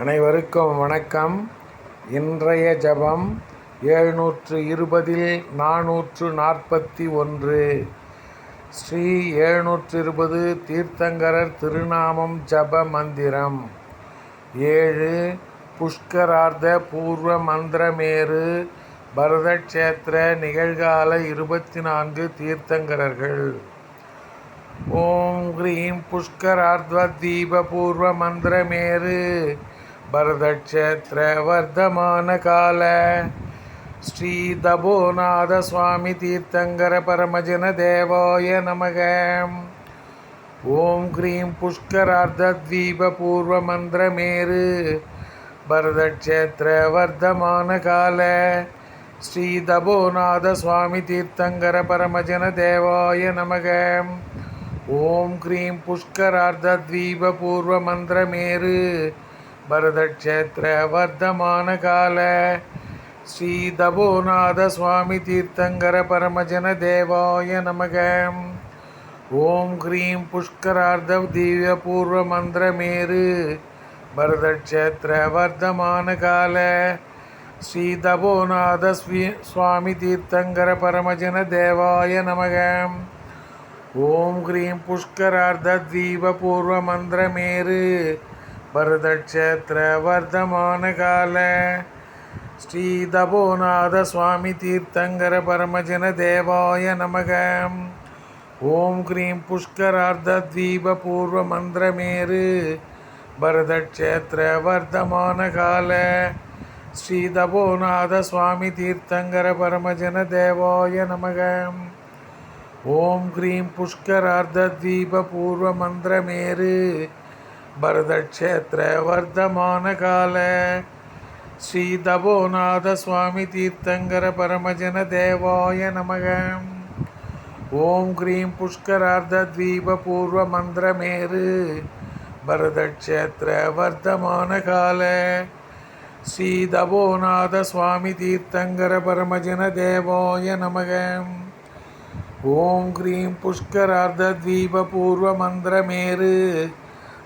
அனைவருக்கும் வணக்கம். இன்றைய ஜபம் எழுநூற்று இருபதில் நானூற்று நாற்பத்தி ஒன்று. ஸ்ரீ எழுநூற்று இருபது தீர்த்தங்கரர் திருநாமம் ஜப மந்திரம். ஏழு புஷ்கரார்த்த பூர்வ மந்திரமேரு பரதக்ஷேத்திர நிகழ்கால இருபத்தி நான்கு தீர்த்தங்கரர்கள். ஓம் ஹ்ரீம் புஷ்கரார்த்வ தீபபூர்வ மந்திரமேரு பரதக்ஷேத்திர வர்த்தமான கால ஸ்ரீ தபோநாத சுவாமி தீர்த்தங்கர பரமஜன தேவாய நமக. ஓம் க்ரீம் புஷ்கரார்த்தத்வீப பூர்வ மந்திரமேரு பரதக்ஷேத்திர வர்த்தமான கால ஸ்ரீ தபோநாத சுவாமி தீர்த்தங்கர பரமஜன தேவாய நமக. ஓம் க்ரீம் புஷ்கரார்த்தத்வீப பூர்வ மந்திரமேரு பரதக்ஷேத்திர புஷ்கரார்த்த தீவ பூர்வ மந்திரமேரு பரதக்ஷேத்திர வர்த்தமான கால ஸ்ரீ தபோநாத ஸ்வீ சுவாமி தீர்த்தங்கர பரமஜன தேவாய நமக. ஓம் ஹ்ரீம் புஷ்கரார்த்த தீப பூர்வ மந்திரமேரு பரதக்ஷேத்திர வர்த்தமான கால. ஸ்ரீ தபோநாத சுவாமி தீர்த்தங்கர பரமஜன தேவாய நமக. ஓம் க்ரீம் புஷ்கரார்த்த தீப பூர்வ மந்திரமேரு பரதக்ஷேத்திர வர்த்தமான கால. ஸ்ரீ தபோநாத சுவாமி தீர்த்தங்கர பரமஜன தேவாய நமக. ஓம் க்ரீம் புஷ்கரார்த்த தீப பூர்வ மந்திரமேரு பரதக்ஷேத்திர வர்த்தமான கால. ஸ்ரீ தபோநாத சுவாமி தீர்த்தங்கர பரமஜன தேவாய நமக. ஓம் கிரீம் புஷ்கரார்த்த தீப பூர்வ மந்திரமேறு பரதக்ஷேத்திர வர்த்தமான கால. ஸ்ரீ தபோநாத சுவாமி தீர்த்தங்கர பரமஜன தேவாய நமக. ஓம் கிரீம் புஷ்கரார்த்த தீப பூர்வ மந்திரமேறு